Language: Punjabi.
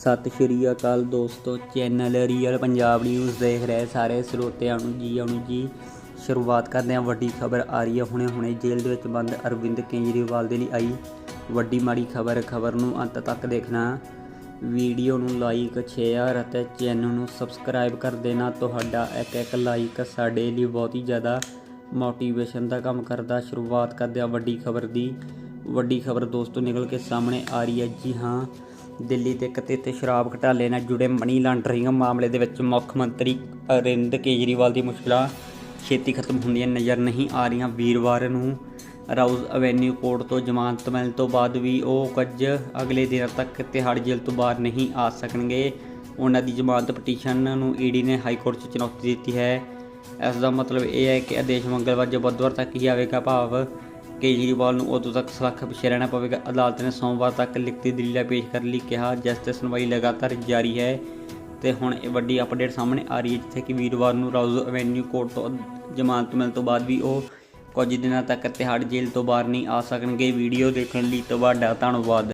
ਸਤਿ ਸ਼੍ਰੀ ਅਕਾਲ ਦੋਸਤੋ, ਚੈਨਲ ਰੀਅਲ ਪੰਜਾਬ ਨਿਊਜ਼ ਦੇਖ ਰਹੇ ਸਾਰੇ ਸਰੋਤਿਆਂ ਨੂੰ ਜੀ ਆਉਣ ਜੀ। ਸ਼ੁਰੂਆਤ ਕਰਦੇ ਹਾਂ, ਵੱਡੀ ਖਬਰ ਆ ਰਹੀ ਹੈ। ਹੁਣੇ ਹੁਣੇ ਜੇਲ੍ਹ ਦੇ ਵਿੱਚ ਬੰਦ ਅਰਵਿੰਦ ਕੇਜਰੀਵਾਲ ਦੇ ਲਈ ਆਈ ਵੱਡੀ ਮਾੜੀ ਖਬਰ। ਖਬਰ ਨੂੰ ਅੰਤ ਤੱਕ ਦੇਖਣਾ। ਵੀਡੀਓ ਨੂੰ ਲਾਈਕ ਸ਼ੇਅਰ ਅਤੇ ਚੈਨਲ ਨੂੰ ਸਬਸਕ੍ਰਾਈਬ ਕਰ ਦੇਣਾ। ਤੁਹਾਡਾ ਇੱਕ ਇੱਕ ਲਾਈਕ ਸਾਡੇ ਲਈ ਬਹੁਤ ਹੀ ਜ਼ਿਆਦਾ ਮੋਟੀਵੇਸ਼ਨ ਦਾ ਕੰਮ ਕਰਦਾ। ਸ਼ੁਰੂਆਤ ਕਰਦੇ ਹਾਂ ਵੱਡੀ ਖਬਰ ਦੀ। ਵੱਡੀ ਖਬਰ ਦੋਸਤੋ ਨਿਕਲ ਕੇ ਸਾਹਮਣੇ ਆ ਰਹੀ ਹੈ। ਜੀ ਹਾਂ ਦਿੱਲੀ ਦੇ ਕਥਿਤ ਸ਼ਰਾਬ ਘਟਾਲੇ ਨਾਲ ਜੁੜੇ ਮਨੀ ਲਾਂਡਰਿੰਗ ਮਾਮਲੇ ਦੇ ਵਿੱਚ ਮੁੱਖ ਮੰਤਰੀ ਅਰਵਿੰਦ ਕੇਜਰੀਵਾਲ ਦੀ ਮੁਸ਼ਕਲਾਂ ਛੇਤੀ ਖਤਮ ਹੁੰਦੀਆਂ ਨਜ਼ਰ ਨਹੀਂ ਆ ਰਹੀਆਂ। ਵੀਰਵਾਰ ਨੂੰ ਰਾਉਜ਼ ਐਵੇਨਿਊ ਕੋਰਟ ਤੋਂ ਜ਼ਮਾਨਤ ਮਿਲਣ ਤੋਂ ਬਾਅਦ ਵੀ ਉਹ ਕੁਝ ਅਗਲੇ ਦਿਨਾਂ ਤੱਕ ਤਿਹਾੜੀ ਜੇਲ੍ਹ ਤੋਂ ਬਾਹਰ ਨਹੀਂ ਆ ਸਕਣਗੇ। ਉਹਨਾਂ ਦੀ ਜ਼ਮਾਨਤ ਪਟੀਸ਼ਨ ਨੂੰ ਈਡੀ ਨੇ ਹਾਈ ਕੋਰਟ 'ਚ ਚੁਣੌਤੀ ਦਿੱਤੀ ਹੈ। ਇਸ ਦਾ ਮਤਲਬ ਇਹ ਹੈ ਕਿ ਆਦੇਸ਼ ਮੰਗਲਵਾਰ ਜਾਂ ਬੁੱਧਵਾਰ ਤੱਕ ਹੀ ਆਵੇਗਾ ਭਾਵ ਕੇਜਰੀਵਾਲ ਨੂੰ ਉਦੋਂ ਤੱਕ ਸੁਰੱਖਿਆ ਪਿੱਛੇ ਰਹਿਣਾ ਪਵੇਗਾ। ਅਦਾਲਤ ਨੇ ਸੋਮਵਾਰ ਤੱਕ ਲਿਖਤੀ ਦਲੀਲਾਂ ਪੇਸ਼ ਕਰਨ ਲਈ, ਕਿਹਾ ਜਿਸ ਤੇ ਸੁਣਵਾਈ ਲਗਾਤਾਰ ਜਾਰੀ ਹੈ ਤੇ ਹੁਣ ਇਹ ਵੱਡੀ ਅਪਡੇਟ ਸਾਹਮਣੇ ਆ ਰਹੀ ਹੈ, ਜਿੱਥੇ ਕਿ ਵੀਰਵਾਰ ਨੂੰ ਰਾਉਜ਼ ਐਵੇਨਿਊ ਕੋਰਟ ਤੋਂ ਜ਼ਮਾਨਤ ਮਿਲਣ ਤੋਂ ਬਾਅਦ ਵੀ ਉਹ ਕੁਝ ਦਿਨਾਂ ਤੱਕ ਤਿਹਾੜ ਜੇਲ੍ਹ ਤੋਂ ਬਾਹਰ ਨਹੀਂ ਆ ਸਕਣਗੇ। ਵੀਡੀਓ ਦੇਖਣ ਲਈ ਤੁਹਾਡਾ ਧੰਨਵਾਦ।